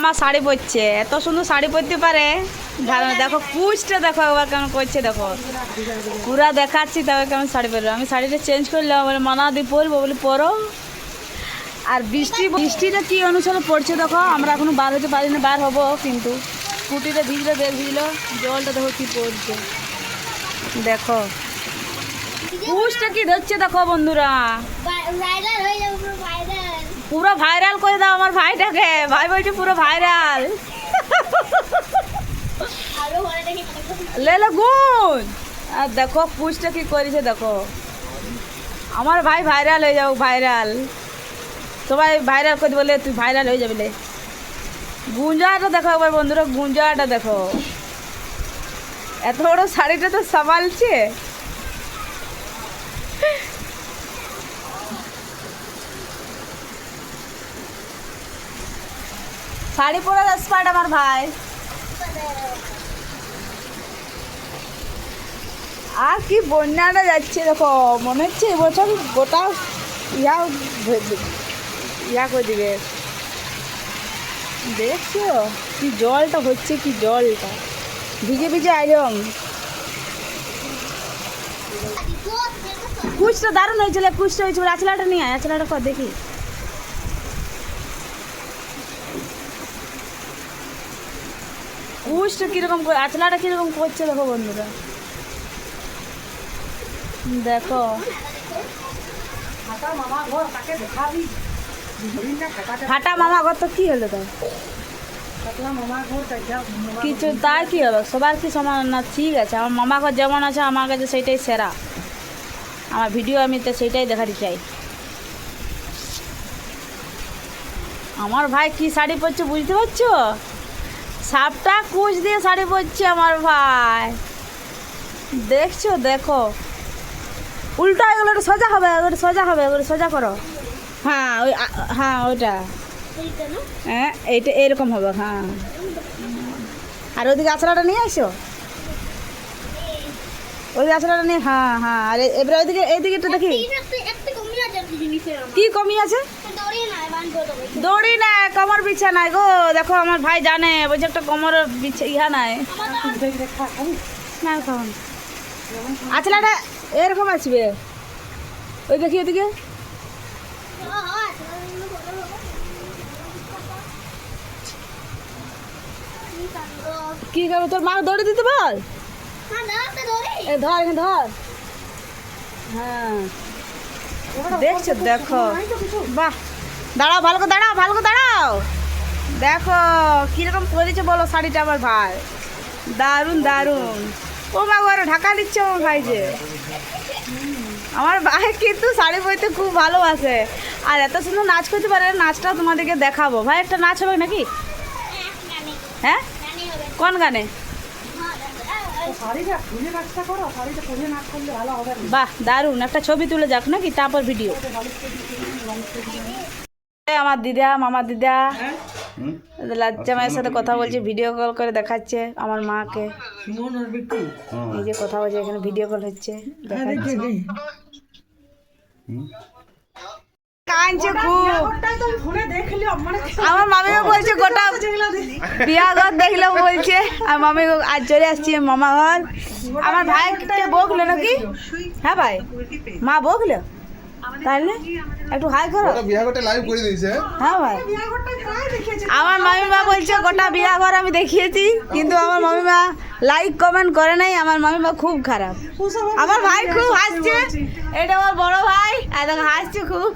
আমার শাড়ি পরছে। এত সুন্দর শাড়ি পরতে পারে? দেখো কুচটা দেখো একবার কেমন করছে দেখো। পুরা দেখাচ্ছি তবে কেমন শাড়ি পরবে আমি শাড়িটা চেঞ্জ করলাম বলে মানা দিয়ে পরবো বলে পরো। আর বৃষ্টি বৃষ্টিটা কি অনুসারে পড়ছে দেখো আমরা এখনও বার হতে পারি না বার হব কিন্তু। স্কুটিটা ভিজলো দেখ ভিজলো জলটা দেখো কি পড়ছে। দেখো। কুচটা কি ধরছে দেখো বন্ধুরা। পুরো ভাইরাল করে দাও আমার ভাইটাকে। ভাই বলছে পুরো ভাইরাল লেলে গুণ। আর দেখো, পুষটা কি করেছে, দেখো। আমার ভাই ভাইরাল হয়ে যাও ভাইরাল সবাই ভাইরাল করে বলে তুই ভাইরাল হয়ে যাবি গুঞ্জাটা দেখো একবার বন্ধুরা গুঞ্জাটা দেখো। এত বড় শাড়িটা তো সামালছে। শাড়ি পরে স্পার্ট আমার ভাই। আর কি বন্যাটা যাচ্ছে দেখো, মনে হচ্ছে এবছর গোটা ইয়া ইয়া করে দিবে। দেখছ? কি জলটা হচ্ছে, কি জলটা। ভিজে ভিজে আইরম কুচটা দারুণ হয়েছিল, কুচটা হয়েছিল। আচলাটা নিয়ে আয়, আচলাটা কর, দেখি। কুচটা কীরকম করে আচলাটা কীরকম করছে দেখো বন্ধুরা। দেখো। ফাটা মামা ঘর তো কি হলো তো কিছু তাই কি হবে সবার কি সমান? না, ঠিক আছে। আমার মামা ঘর যেমন আছে, আমার কাছে সেইটাই সেরা। আমার ভিডিও আমি তো সেইটাই দেখাতে চাই আমার ভাই কি শাড়ি পরছে বুঝতে পারছ? সাপটা কুচ দিয়ে শাড়ি পরছে আমার ভাই। দেখছ? দেখো। উল্টো এগুলো সোজা হবে এগুলো সোজা হবে এগুলো সোজা করো। হ্যাঁ ওই হ্যাঁ ওইটা। হ্যাঁ এইটা এরকম হবে হ্যাঁ। আর ওইদিকে আছড়াটা নিয়ে আসো ওই আছড়াটা নিয়ে হ্যাঁ হ্যাঁ আর এবারে ওইদিকে এইদিকে একটু দেখি। কি কমি আছে? দড়ি না কমর বিছা নাই গো। দেখো, আমার ভাই জানে বলছে একটা কমর ইহা নাই। না খাওয়ান আছলাটা এরকম আসবে। ওই দেখি ওইদিকে কি করব, তোর মা দৌড়ে দিতে বল? ধর ধর। হ্যাঁ। দেখছ, দেখো। বাহ। দাঁড়াও, ভালো করে দাঁড়াও, ভালো করে দাঁড়াও। দেখো, কীরকম করেছে বলো শাড়িটা আমার ভাই। দারুণ দারুণ। ও মা ঘরে ঢাকা দিচ্ছে আমার ভাই যে। আমার ভাই কিন্তু শাড়ি পরতে খুব ভালোবাসে। আর এত সুন্দর নাচ করতে পারে নাচটা তোমাদেরকে দেখাবো। ভাই, একটা নাচ হবে নাকি? হ্যাঁ? কোন গানে? বাহ, দারুণ। একটা ছবি তুলে যাক নাকি, তারপর ভিডিও আমার দিদা মামা দিদা। লাজ্জা মায়ের সাথে কথা বলছে ভিডিও কল করে দেখাচ্ছে আমার মাকে। এই যে কথা বলছে এখানে ভিডিও কল হচ্ছে কাঁদছে খুব। আমার মামিও বলছে গোটা বিয়া ঘর দেখলে বলছে আর মামি আজ চলে আসছি মামা ঘর আমার ভাইকে বকলো নাকি? হ্যাঁ ভাই মা বকলো? তাহলে একটু হাই করো। ওটা বিয়া করতে লাইভ করে দিয়েছে হ্যাঁ? ভাই। আমার মামিমা বলছে গোটা বিয়া ঘর আমি দেখিয়েছি। কিন্তু আমার মামিমা লাইক কমেন্ট করে নাই। আমার মামিমা খুব খারাপ। আমার ভাই খুব হাসছে। এটা আমার বড় ভাই। আর দেখো হাসছে খুব।